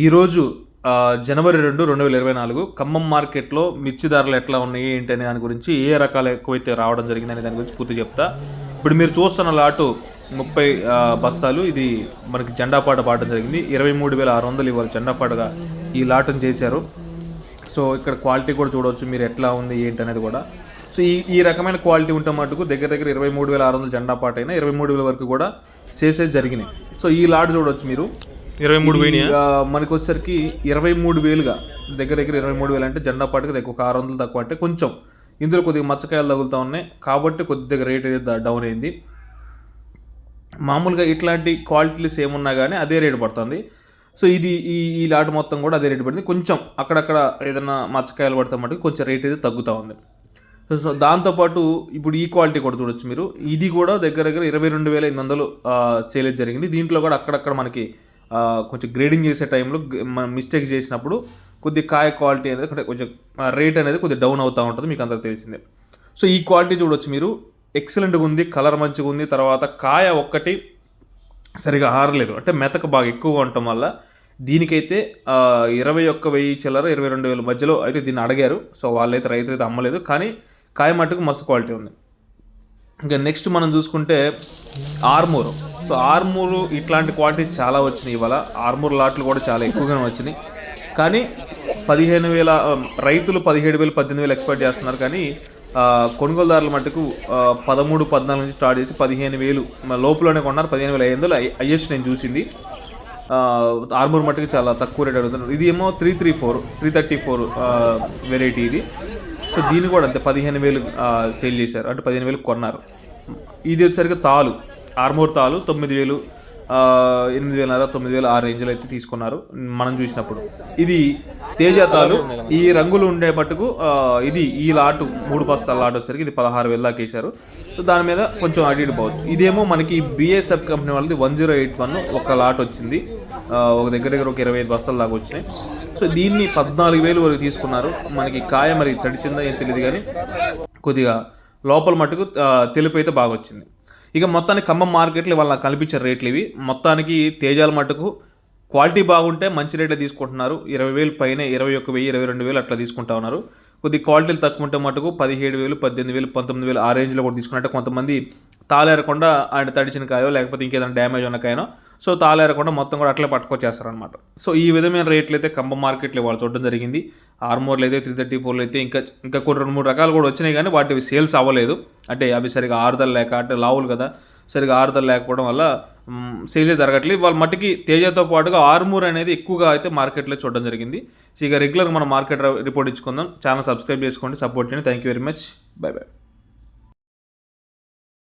ఈరోజు జనవరి రెండు రెండు వేల ఇరవై నాలుగు ఖమ్మం మార్కెట్లో మిర్చి ధరలు ఎట్లా ఉన్నాయి ఏంటి అనే దాని గురించి ఏ రకాలు ఎక్కువైతే రావడం జరిగింది అనే దాని గురించి పూర్తి చెప్తా. ఇప్పుడు మీరు చూస్తున్న లాటు ముప్పై బస్తాలు ఇది మనకి జెండాపాట పాడడం జరిగింది. ఇరవై మూడు వేల ఆరు వందలు ఇవాళ జెండాపాటగా ఈ లాటును చేశారు. సో ఇక్కడ క్వాలిటీ కూడా చూడవచ్చు మీరు ఎట్లా ఉంది ఏంటి అనేది కూడా. సో ఈ ఈ రకమైన క్వాలిటీ ఉంటే మటుకు దగ్గర దగ్గర ఇరవై మూడు వేల ఆరు వందల జెండా పాట అయినా ఇరవై మూడు వేల వరకు కూడా చేసేది జరిగినాయి. సో ఈ లాట్ చూడవచ్చు మీరు. ఇరవై మూడు మనకి వచ్చేసరికి ఇరవై మూడు వేలుగా. దగ్గర దగ్గర ఇరవై మూడు వేలు అంటే జెండా పాటకి దగ్గర ఒక ఆరు వందలు తక్కువ అంటే కొంచెం ఇందులో కొద్దిగా మచ్చకాయలు తగులుతూ ఉన్నాయి. కాబట్టి కొద్దిగా రేట్ అనేది డౌన్ అయింది. మామూలుగా ఇట్లాంటి క్వాలిటీస్ ఏమున్నా కానీ అదే రేటు పడుతుంది. సో ఇది ఈ ఈ లాట్ మొత్తం కూడా అదే రేటు పడుతుంది కొంచెం అక్కడక్కడ ఏదైనా మచ్చకాయలు పడితే మటుకు కొంచెం రేట్ అయితే తగ్గుతూ ఉంది. సో సో దాంతోపాటు ఇప్పుడు ఈ క్వాలిటీ కూడా చూడొచ్చు మీరు. ఇది కూడా దగ్గర దగ్గర ఇరవై రెండు వేల ఎనిమిది వందలు సేల్ జరిగింది. దీంట్లో కూడా అక్కడక్కడ మనకి కొంచెం గ్రేడింగ్ చేసే టైంలో మనం మిస్టేక్ చేసినప్పుడు కొద్ది కాయ క్వాలిటీ అనేది కొంచెం- రేట్ అనేది కొద్దిగా డౌన్ అవుతూ ఉంటుంది మీకు అందరికి తెలిసిందే. సో ఈ క్వాలిటీ చూడొచ్చు మీరు. ఎక్సలెంట్గా ఉంది కలర్ మంచిగా ఉంది తర్వాత కాయ ఒక్కటి సరిగా ఆరలేదు. అంటే మెతక బాగా ఎక్కువగా ఉండటం వల్ల దీనికైతే ఇరవై ఒక్క వెయ్యి చిల్లర ఇరవై రెండు వేల మధ్యలో అయితే దీన్ని అడిగారు. సో వాళ్ళైతే రైతులు అయితే అమ్మలేదు కానీ కాయ మట్టుకు మస్తు క్వాలిటీ ఉంది. ఇంకా నెక్స్ట్ మనం చూసుకుంటే ఆర్మూర్. సో ఆర్మూర్ ఇట్లాంటి క్వాలిటీస్ చాలా వచ్చినాయి ఇవాళ. ఆర్మూర్ లాట్లు కూడా చాలా ఎక్కువగానే వచ్చినాయి. కానీ పదిహేను వేల రైతులు పదిహేడు వేలు పద్దెనిమిది వేలు ఎక్స్పెక్ట్ చేస్తున్నారు. కానీ కొనుగోలుదారుల మటుకు పదమూడు పద్నాలుగు నుంచి స్టార్ట్ చేసి పదిహేను వేలు లోపలనే కొన్నారు. పదిహేను వేల ఐదు వందలు హైయెస్ట్ నేను చూసింది. ఆర్మూర్ మట్టుకు చాలా తక్కువ రేట్ అడుగుతున్నారు. ఇది ఏమో three three four three thirty four variety ఇది. సో దీన్ని కూడా అంతే పదిహేను వేలు సేల్ చేశారు. అంటే పదిహేను వేలు కొన్నారు. ఇది వచ్చేసరికి తాలు. ఆర్మూర్ తాలు తొమ్మిది వేలు ఎనిమిది వేల తొమ్మిది వేలు ఆ రేంజ్లో అయితే తీసుకున్నారు మనం చూసినప్పుడు. ఇది తేజ తాలు ఈ రంగులు ఉండే మట్టుకు ఇది ఈ లాటు మూడు బస్తాల లాట్ వచ్చేసరికి ఇది పదహారు వేలు దాకా వేశారు. సో దాని మీద కొంచెం అటు పోవచ్చు. ఇదేమో మనకి బిఎస్ఎఫ్ కంపెనీ వాళ్ళది వన్ జీరో ఎయిట్ వన్ ఒక లాట్ వచ్చింది. ఒక దగ్గర దగ్గర ఒక ఇరవై ఐదు బస్తాల దాకా వచ్చినాయి. సో దీన్ని పద్నాలుగు వేలు వరకు తీసుకున్నారు. మనకి కాయ మరి తడిచిందా ఏం తెలియదు కానీ కొద్దిగా లోపల మట్టుకు తెలుపు అయితే బాగా వచ్చింది. ఇక మొత్తానికి ఖమ్మం మార్కెట్లో వాళ్ళ కల్పించే రేట్లు ఇవి. మొత్తానికి తేజాల మటుకు క్వాలిటీ బాగుంటే మంచి రేట్లో తీసుకుంటున్నారు. ఇరవై వేలు పైన ఇరవై ఒక వెయ్యి ఇరవై రెండు వేలు అట్లా తీసుకుంటా ఉన్నారు. కొద్ది క్వాలిటీలు తక్కువ ఉంటే మటుకు పదిహేడు వేలు పద్దెనిమిది వేలు పంతొమ్మిది వేలు ఆ రేంజ్లో కూడా తీసుకున్నట్టే కొంతమంది తాళేరకుండా ఆయన తడిచిన కాయో లేకపోతే ఇంకేదైనా డ్యామేజ్ ఉన్న కాయనో సో తాళేరకుండా మొత్తం కూడా అట్లే పట్టుకొచ్చేస్తారనమాట సో ఈ విధమైన రేట్లు అయితే కంబ మార్కెట్లో వాళ్ళు చూడడం జరిగింది. ఆర్మోర్లు అయితే త్రీ థర్టీ ఫోర్లు అయితే ఇంకా ఇంకా కొన్ని రెండు మూడు రకాలు కూడా వచ్చినాయి కానీ వాటి సేల్స్ అవ్వలేదు. అంటే అవి సరిగా ఆరుదల లేక అంటే లావులు కదా సరిగా ఆరుదల లేకపోవడం వల్ల సేల్ జరగట్లేదు. వాళ్ళ మట్టికి తేజతో పాటుగా ఆర్మూర్ అనేది ఎక్కువగా అయితే మార్కెట్లో చూడడం జరిగింది. సో ఇక రెగ్యులర్గా మనం మార్కెట్ రిపోర్ట్ ఇచ్చుకుందాం. ఛానల్ సబ్స్క్రైబ్ చేసుకోండి సపోర్ట్ చేయండి. Thank you very much. Bye bye.